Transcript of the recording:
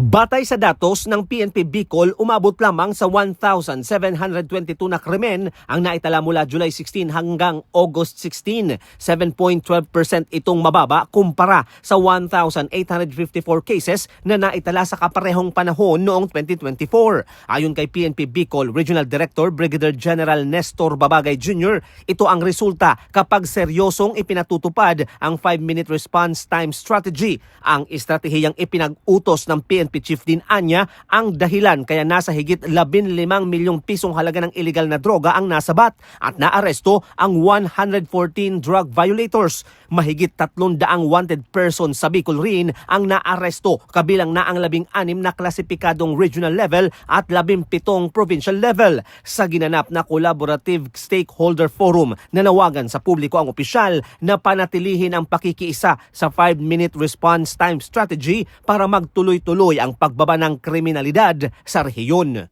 Batay sa datos ng PNP Bicol, umabot lamang sa 1,722 na krimen ang naitala mula July 16 hanggang August 16. 7.12% itong mababa kumpara sa 1,854 cases na naitala sa kaparehong panahon noong 2024. Ayon kay PNP Bicol Regional Director Brigadier General Nestor Babagay Jr., ito ang resulta kapag seryosong ipinatutupad ang 5-minute response time strategy. Ang estratehiyang ipinag-utos ng PNP Chief din Anya ang dahilan kaya nasa higit 15 milyong pisong halaga ng illegal na droga ang nasabat at naaresto ang 114 drug violators. Mahigit 300 wanted persons sa Bicol rin ang naaresto kabilang na ang 16 na klasipikadong regional level at 17 provincial level. Sa ginanap na collaborative stakeholder forum, nanawagan sa publiko ang opisyal na panatilihin ang pakikiisa sa 5-minute response time strategy para magtuloy-tuloy ang pagbaba ng kriminalidad sa rehiyon.